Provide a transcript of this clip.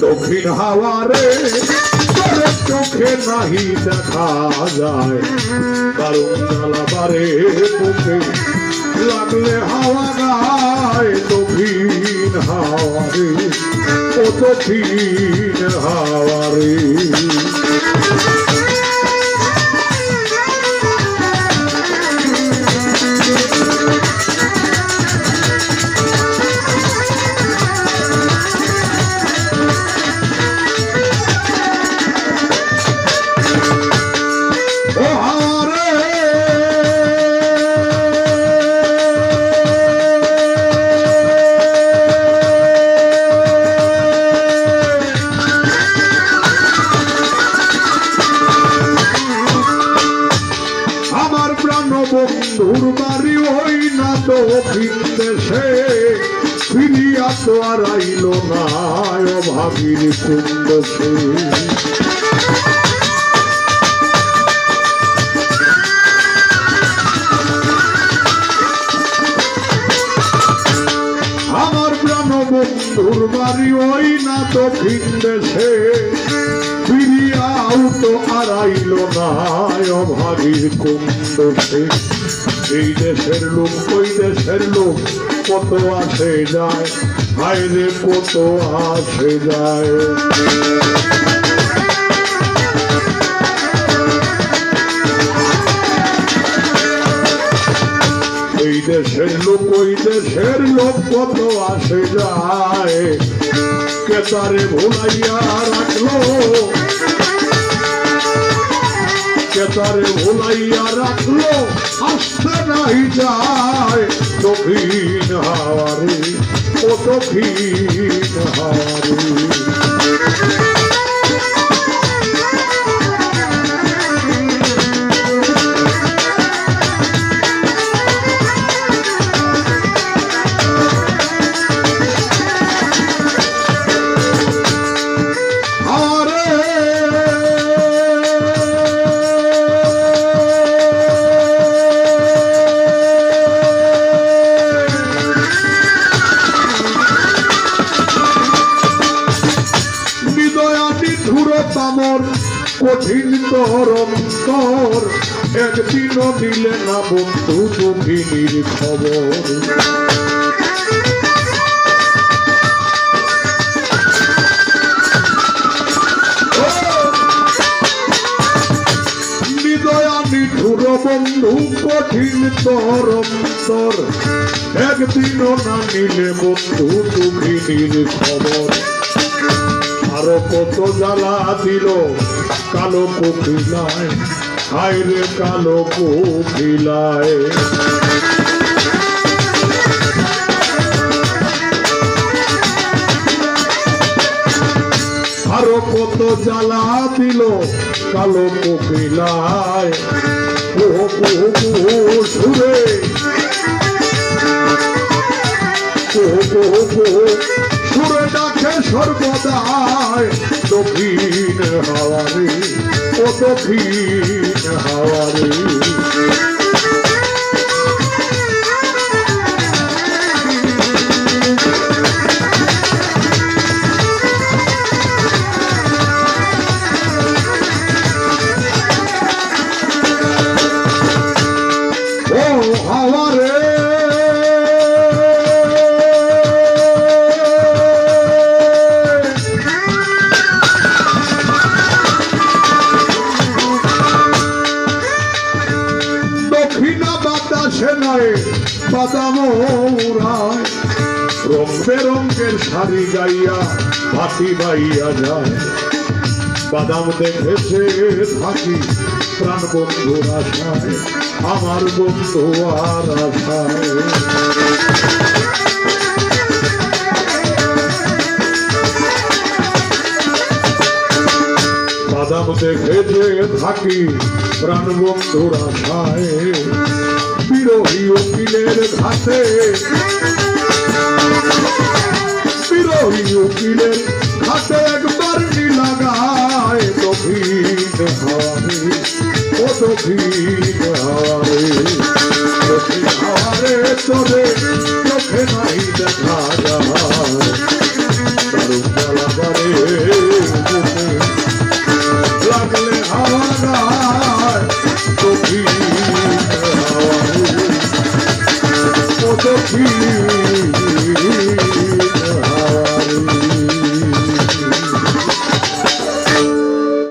দক্ষিণ হাওয়ারে চোখে নাহি দেখা যায় দারুণ জ্বালাবারে বুকে লাগলে হাওয়া গায় দক্ষিণ হাওয়ারে ও দক্ষিণ হাওয়ারে না তো দেশে ফিরিয়া তো আর আইল না, ও ভাবির কুন্দসে আমার প্রাণ বন্ধুর বাড়ি ওই না তো দেশে ফিরিয়াও তো আর না অভাগীর কুন্দসে এই দেশের লোক, ওই দেশের লোক কত আসে যায়? হায়রে কত আসে যায়? এই দেশের লোক, ওই দেশের লোক কত আসে যায়? কেতারে ভুলাইয়া রাখল কেতারে ভুলাইয়া রাখল আসতে নাই যায় দক্ষিণ হাওয়ারে ও দক্ষিণ হাওয়ারে। তামর কঠিন তোর অন্তর একদিনও দিলে না বন্ধু, দুঃখিনীর খবর। নিঠুর বন্ধু, কঠিন তোর একদিনও না নিলে বন্ধু, দুঃখিনীর খবর। আরও কত জ্বালা দিল কালো কোকিলায়। হায় রে কালো কোকিলায়। আরও কত জ্বালা দিল কালো কোকিলায়। কুহু কুহু কুহু সুরে সুরে ডাকে সর্বদায় দক্ষিণ হাওয়ারে ও দক্ষিণ হাওয়ারে। দক্ষিণা বাতাসে নয় বাদাম উড়ায়। রং বেরঙ্গের শাড়ি গাইয়া ভাতি বাইয়া যায়। বাদাম দেখেছে থাকি প্রাণ বন্ধুর আশায়, আমার বন্ধু আর আশায়। জগতে খেতে থাকি প্রাণ বন্ধুর আশায় বিরোহী উকিলের ঘাতে বিরোহী উকিলের ঘাতে একবার লাগায় দক্ষিণ হারে ও দক্ষিণ হারে দক্ষিণ হারে তোরে চোখে নাই দেখারে সখী